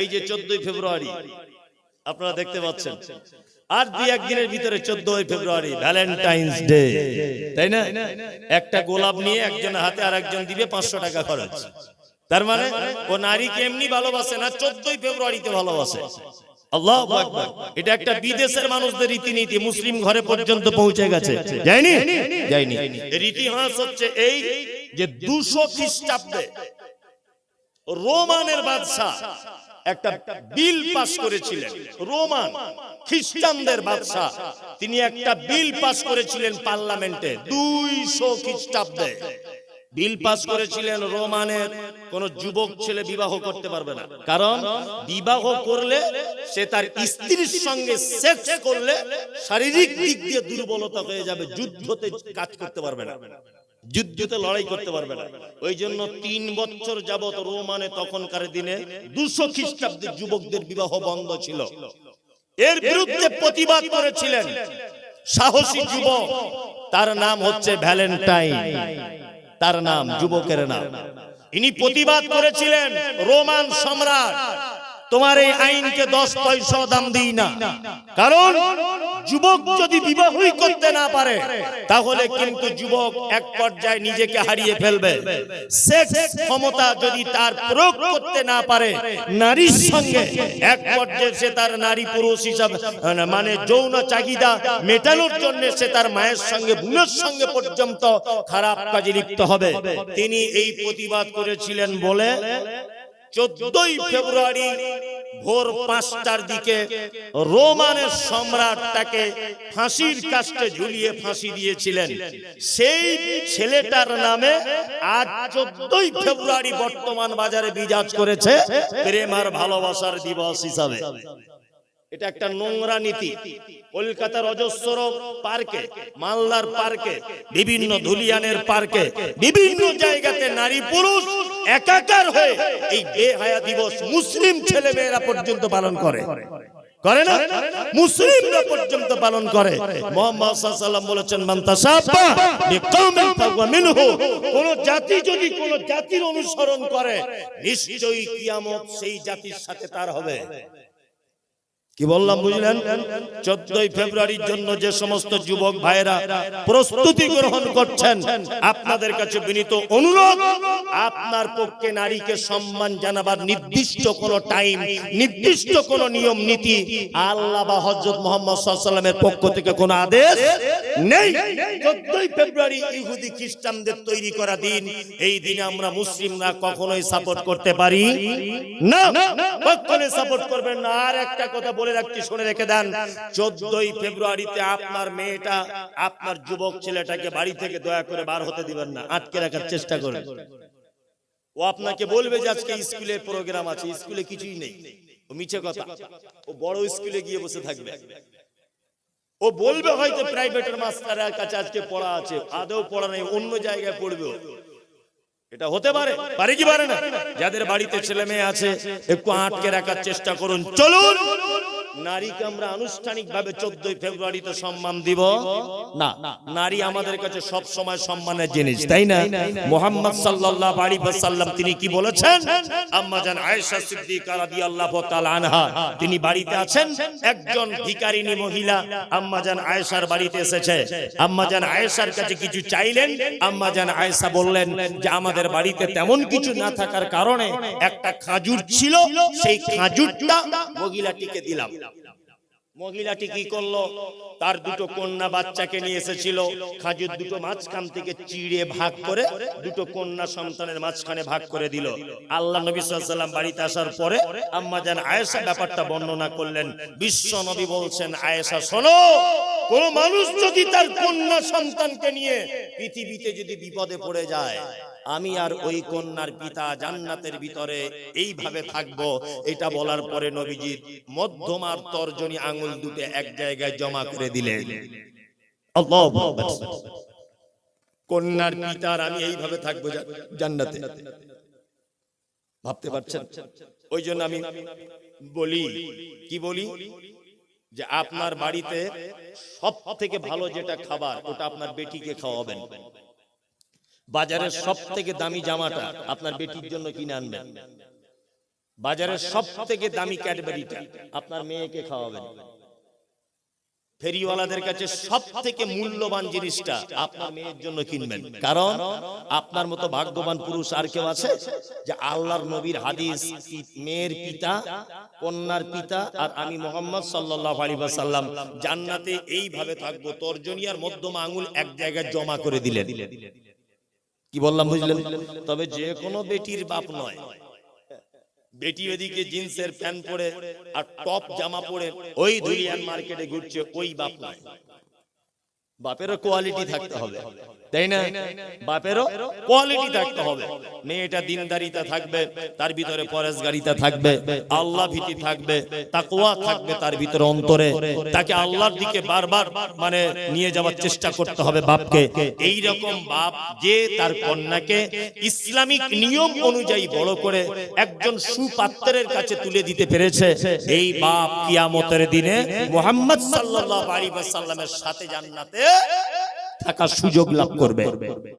এই যে চোদ্দই ফেব্রুয়ারি আপনারা দেখতে পাচ্ছেন। আর দুই একদিনের ভিতরে চোদ্দই ফেব্রুয়ারি ভ্যালেন্টাইন্স ডে তাই না? একটা গোলাপ নিয়ে একজন হাতে আর একজন দিবে পাঁচশো টাকা খরচ। তার মানে ও নারীকে এমনি ভালোবাসে না চোদ্দই ফেব্রুয়ারিতে ভালোবাসে। আল্লাহ এটা একটা বিদেশের মানুষদের রীতিনীতি মুসলিম ঘরে পর্যন্ত পৌঁছে গেছে। যায়নি? যায়নি। ইতিহাস হচ্ছে এই যে দুশো খ্রিস্টাব্দে রোমানের বাদশাহ একটা বিল পাস করেছিলেন। রোমান, খ্রিস্টানদের বাদশাহ। তিনি একটা বিল পাস করেছিলেন পার্লামেন্টে, দুইশো খ্রিস্টাব্দে। বিল পাস করেছিলেন রোমানের, কোন যুবক ছেলে বিবাহ করতে পারবে না। কারণ বিবাহ করলে সে তার স্ত্রীর সঙ্গে সেক্স করলে শারীরিক দিক দিয়ে দুর্বলতা হয়ে যাবে, যুদ্ধতে কাজ করতে পারবে না। যুদ্ধতে লড়াই করতে পারবে না। ওই জন্য তিন বছর যাবত রোমানে তখনকার দিনে দুশো খ্রিস্টাব্দের যুবকদের বিবাহ বন্ধ ছিল। এর বিরুদ্ধে প্রতিবাদ করেছিলেন সাহসী যুবক। তার নাম হচ্ছে ভ্যালেন্টাইন। তার নাম যুবকের নাম। ইনি প্রতিবাদ করেছিলেন রোমান সম্রাট। তোমার এই আইনকে দশ পয়সা দাম দিই না। কারণ যুবক যদি বিবাহই করতে না পারে, তাহলে কিন্তু যুবক এক পর্যায়ে নিজেকে হারিয়ে ফেলবে। ক্ষমতা যদি তার প্রয়োগ করতে না পারে, নারীর সঙ্গে এক পর্যায়ে সে তার নারী পুরুষ হিসাবে মানে যৌন চাহিদা মেটানোর জন্য সে তার মায়ের সঙ্গে, বোনের সঙ্গে পর্যন্ত খারাপ কাজে লিপ্ত হবে। তিনি এই প্রতিবাদ করেছিলেন বলে চোদ্দই ফেব্রুয়ারি ভোর পাঁচটার দিকে রোমানের সম্রাট তাকে ফাঁসির কাস্টে ঝুলিয়ে ফাঁসি দিয়েছিলেন। সেই ছেলেটার নামে আজ চোদ্দই ফেব্রুয়ারি বর্তমান বাজারে বিরাজ করেছে প্রেম আর ভালোবাসার দিবস হিসাবে। এটা একটা নোংরা নীতি। কলকাতার অজস্র পার্কে মালদার পার্কে বিভিন্ন ধুলিয়ানের পার্কে বিভিন্ন জায়গাতে নারী পুরুষ একাকার হয়ে এই বেহায়া দিবস মুসলিম ছেলে মেয়েরা পর্যন্ত পালন করে। করে। না? মুসলিমরা পর্যন্ত পালন করে। মোহাম্মদ সাল্লাম বলেছেন মান তাসাব্বা বিকওমিন মিনহু। কোন জাতি যদি কোন জাতির অনুসরণ করে নিশ্চয়ই কিয়ামত সেই জাতির সাথে তার হবে। কি বললাম বুঝলেন? চোদ্দই ফেব্রুয়ারির জন্য যে সমস্ত যুবক ভাইরা প্রস্তুতি গ্রহণ করছেন, আপনাদের কাছে বিনীত অনুরোধ, আপনার পক্ষে নারীকে সম্মান জানাবার নির্দিষ্ট কোন টাইম নির্দিষ্ট কোন নিয়ম, নীতি আল্লাহ বা হজরত মোহাম্মদ সাল্লামের পক্ষ থেকে কোন আদেশ নেই। চোদ্দই ফেব্রুয়ারি ইহুদি খ্রিস্টানদের তৈরি করা দিন। এই দিনে আমরা মুসলিমরা কখনোই সাপোর্ট করতে পারি না। কখনোই সাপোর্ট করবেন না। আর একটা কথা বলে রাখছি, শুনে রেখে দেন। চোদ্দই ফেব্রুয়ারিতে আপনার মেয়েটা, আপনার যুবক ছেলেটাকে বাড়ি থেকে দয়া করে বার হতে দিবেন না, আটকে রাখার চেষ্টা করবেন ও আপনাকে বলবে যে আজকে স্কুলে প্রোগ্রাম আছে, স্কুলে কিছুই নেই। ও মিছে কথা। ও বড় স্কুলে গিয়ে বসে থাকবে। ও বলবে হয়তো প্রাইভেটের মাস্টারের কাছে আজকে পড়া আছে, আদৌ পড়া নেই, অন্য জায়গায় পড়বে এটা হতে পারে পারে কি পারে না? যাদের বাড়িতে ছেলে মেয়ে আছে, একটু আটকে রাখার চেষ্টা করুন। চলুন! নারীকে আমরা আনুষ্ঠানিক ভাবে চোদ্দই ফেব্রুয়ারিতে সম্মান দিব? না। নারী আমাদের কাছে সব সময় সম্মানের জিনিস, তাই না? মোহাম্মদ সাল্লাল্লাহু আলাইহি তিনি কি বলেছেন? আম্মা জান আয়েশা সিদ্দিকা রাদিয়াল্লাহু আনহা। তিনি বাড়িতে আছেন, একজন ভিখারিনী মহিলা। আম্মা জান আয়েশার বাড়িতে এসেছে। আম্মা জান আয়েশার কাছে কিছু চাইলেন। আম্মা জান আয়েশা বললেন যে, আমাদের বাড়িতে তেমন কিছু না থাকার কারণে একটা খাজুর ছিল। সেই খাজুরটা মহিলাটিকে দিলাম। মহিলাটি কি করল? তার দুটো কন্যা বাচ্চাকে নিয়ে এসেছিল। খাজুর দুটো মাঝখান থেকে চিড়ে ভাগ করে দুটো কন্যা সন্তানের মাঝখানে ভাগ করে দিল। আল্লাহ নবী সাল্লাম বাড়িতে আসার পরে আম্মা জান আয়েশা ব্যাপারটা বর্ণনা করলেন। বিশ্ব নবী বলছেন, আয়েশা, শোনো, কোন মানুষ যদি তার কন্যা সন্তানকে নিয়ে পৃথিবীতে যদি বিপদে পড়ে যায় আমি আর ওই কন্যার পিতা জান্নাতের ভিতরে এইভাবে থাকব, এটা বলার পরে নবীজি মধ্যমার তর্জনী আঙুল দুটো এক জায়গায় জমা করে দিলেন। কন্যার পিতার আমি এইভাবে থাকব জান্নাতে। ভাবতে পারছেন? ওই জন্য আমি বলি, কি বলি? যে আপনার বাড়িতে সব থেকে ভালো যেটা খাবার, ওটা আপনার বেটিকে খাওয়াবেন। বাজারের সব থেকে দামি জামাটা আপনার বেটির জন্য কিনে আনবেন। বাজারের সব থেকে দামি ক্যাডবেরিটা আপনার মেয়েকে খাওয়াবেন। ফেরিওয়ালাদের কাছে সব থেকে মূল্যবান জিনিসটা আপনার মেয়ের জন্য কিনবেন। কারণ আপনার মতো ভাগ্যবান পুরুষ আর কেউ আছে যে আল্লাহর নবীর হাদিস মেয়ের পিতা কন্যার পিতা আর আমি মোহাম্মদ সাল্লাল্লাহু আলাইহি ওয়াসাল্লাম জান্নাতে এইভাবে থাকব। তর্জনিয়ার মধ্যমা আঙুল এক জায়গায় জমা করে দিলেন। কি বললাম বুঝলেন? তবে যে কোনো বেটির বাপ নয়। বেটি ওদিকে জিন্সের প্যান্ট পরে আর টপ জামা পরে ওই ধুলিয়ান মার্কেটে ঘুরছে ওই বাপ নয়। বাপেরও কোয়ালিটি থাকতে হবে। তাই না? বাপেরও কোয়ালিটি থাকতে হবে। মেয়েটা দিনদারিতা থাকবে তার ভিতরে পরেশগারিতা থাকবে আল্লাহ ভীতি থাকবে তাকওয়া থাকবে তার ভিতরে অন্তরে। তাকে আল্লাহর দিকে বারবার মানে নিয়ে যাওয়ার চেষ্টা করতে হবে বাপকে। এই রকম বাপ যে তার কন্যাকে ইসলামিক নিয়ম অনুযায়ী বড় করে একজন সুপাত্রের কাছে তুলে দিতে পেরেছে। এই বাপ কিয়ামতের দিনে মোহাম্মদ সাল্লাল্লাহু আলাইহি ওয়াসাল্লামের সাথে জান্নাতে থাকার সুযোগ লাভ করবে।